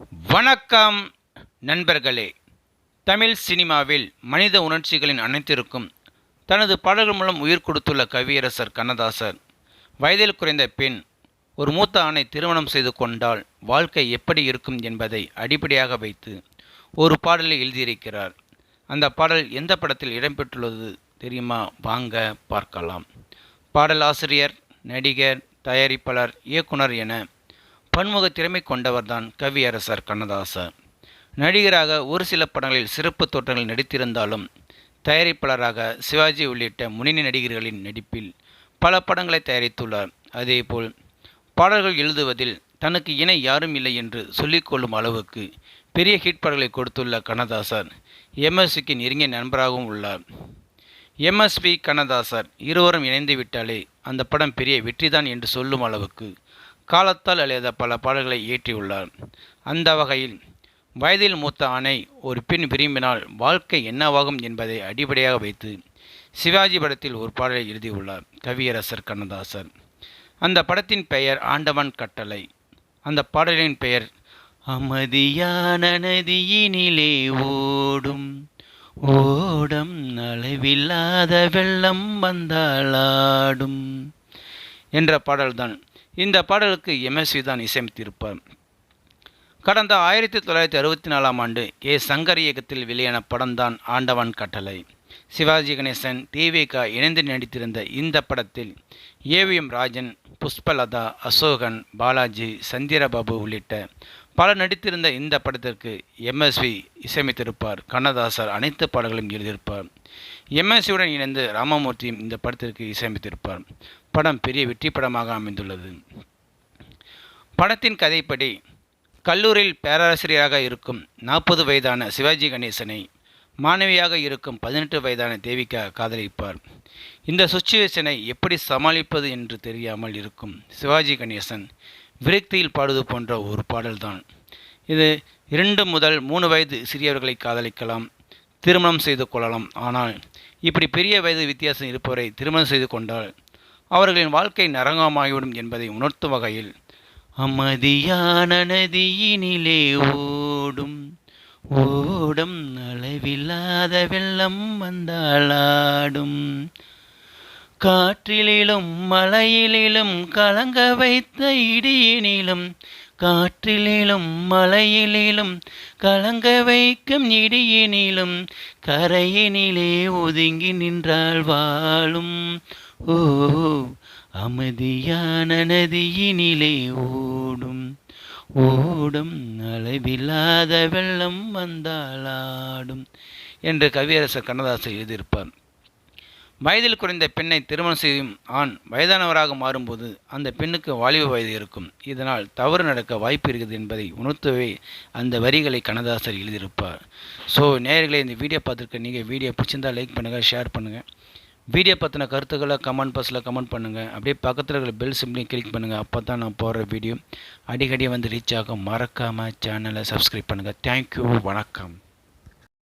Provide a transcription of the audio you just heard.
வணக்கம் நண்பர்களே. தமிழ் சினிமாவில் மனித உணர்ச்சிகளின் அனைத்திற்கும் தனது பாடல்கள் மூலம் உயிர் கொடுத்துள்ள கவியரசர் கண்ணதாசர் வயதில் குறைந்த பெண் ஒரு மூத்த ஆணை திருமணம் செய்து கொண்டால் வாழ்க்கை எப்படி இருக்கும் என்பதை அடிப்படையாக வைத்து ஒரு பாடலை எழுதியிருக்கிறார். அந்த பாடல் எந்த படத்தில் இடம்பெற்றுள்ளது தெரியுமா? வாங்க பார்க்கலாம். பாடல் ஆசிரியர் நடிகர் தயாரிப்பாளர் இயக்குனர் என பன்முக திறமை கொண்டவர்தான் கவியரசர் கண்ணதாசர் நடிகராக ஒரு சில படங்களில் சிறப்பு தோற்றங்கள் நடித்திருந்தாலும் தயாரிப்பாளராக சிவாஜி உள்ளிட்ட முன்னணி நடிகர்களின் நடிப்பில் பல படங்களை தயாரித்துள்ளார். அதேபோல் பாடல்கள் எழுதுவதில் தனக்கு இணை யாரும் இல்லை என்று சொல்லிக்கொள்ளும் அளவுக்கு பெரிய ஹிட் படங்களை கொடுத்துள்ள கண்ணதாசர் எம்எஸ்விக்கு நெருங்கிய நண்பராகவும் உள்ளார். எம்எஸ்வி கண்ணதாசர் இருவரும் இணைந்து விட்டாலே அந்த படம் பெரிய வெற்றிதான் என்று சொல்லும் அளவுக்கு காலத்தால் எழுத பல பாடல்களை இயற்றியுள்ளார். அந்த வகையில் வயதில் மூத்த ஆணை ஒரு பெண் விரும்பினால் வாழ்க்கை என்னவாகும் என்பதை அடிப்படையாக வைத்து சிவாஜி படத்தில் ஒரு பாடலை எழுதியுள்ளார் கவியரசர் கண்ணதாசர் அந்த படத்தின் பெயர் ஆண்டவன் கட்டளை. அந்த பாடலின் பெயர் அமைதியான நதியினிலே ஓடும் ஓடம் அளவில்லாத வெள்ளம் வந்தாளாடும் என்ற பாடல்தான் இந்த பாடலுக்கு எம்எஸ்வி தான் இசையமைத்திருப்பார். கடந்த ஆயிரத்தி தொள்ளாயிரத்தி அறுபத்தி நாலாம் ஆண்டு ஏ. சங்கர் இயக்கத்தில் வெளியான படம்தான் ஆண்டவன் கட்டளை. சிவாஜி கணேசன் டிவிகா இணைந்து நடித்திருந்த இந்த படத்தில் ஏவிஎம் ராஜன் புஷ்பலதா அசோகன் பாலாஜி சந்திரபாபு உள்ளிட்ட பலர் நடித்திருந்த இந்த படத்திற்கு எம்எஸ்வி இசையமைத்திருப்பார். கண்ணதாசர் அனைத்து பாடல்களையும் எழுதியிருப்பார். எம்எஸ்வியுடன் இணைந்து ராமமூர்த்தியும் இந்த படத்திற்கு இசையமைத்திருப்பார். படம் பெரிய வெற்றி படமாக அமைந்துள்ளது. படத்தின் கதைப்படி கல்லூரியில் பேராசிரியராக இருக்கும் நாற்பது வயதான சிவாஜி கணேசனை மாணவியாக இருக்கும் பதினெட்டு வயதான தேவிகா காதலிப்பார். இந்த சுச்சுவேஷனை எப்படி சமாளிப்பது என்று தெரியாமல் இருக்கும் சிவாஜி கணேசன் விரக்தியில் பாடுவது போன்ற ஒரு பாடல்தான். இது இரண்டு முதல் மூணு வயது சிறியவர்களை காதலிக்கலாம் திருமணம் செய்து கொள்ளலாம். ஆனால் இப்படி பெரிய வயது வித்தியாசம் இருப்பவரை திருமணம் செய்து கொண்டால் அவர்களின் வாழ்க்கை நரகமாகிவிடும் என்பதை உணர்த்தும் வகையில் அமைதியான நதியினிலே ஓடும் ஓடும் அளவில்லாத வெள்ளம் வந்தாளாடும் காற்றிலும் மலையிலும் கலங்க வைத்த இடியினிலும் காற்றிலும் மலையிலும் கலங்க வைக்கும் இடியினிலும் கரையினிலே ஒதுங்கி நின்றாள் வாழும். ஓ அமைதியான நதியினிலே ஓடும். ஓடும் அளவில்லாத வெள்ளம் வந்தாளாடும் என்று கவியரசர் கண்ணதாசர் எழுதியிருப்பார். வயதில் குறைந்த பெண்ணை திருமணம் செய்யும் ஆண் வயதானவராக மாறும்போது அந்த பெண்ணுக்கு வாலிப வயது இருக்கும். இதனால் தவறு நடக்க வாய்ப்பு இருக்குது என்பதை உணர்த்தவே அந்த வரிகளை கனதாசர் எழுதியிருப்பார். ஸோ நேர்களை இந்த வீடியோ பார்த்துருக்க நீங்கள் வீடியோ பிடிச்சிருந்தால் லைக் பண்ணுங்கள் ஷேர் பண்ணுங்கள் வீடியோ பற்றின கருத்துக்களை கமெண்ட் பாக்ஸில் கமெண்ட் பண்ணுங்கள் அப்படியே பக்கத்தில் இருக்கிற பெல் சிம்லையும் கிளிக் பண்ணுங்கள் அப்போ தான் நான் போடுற வீடியோ அடிக்கடி வந்து ரீச் ஆகும். மறக்காமல் சேனலை சப்ஸ்கிரைப் பண்ணுங்கள் தேங்க்யூ வணக்கம்.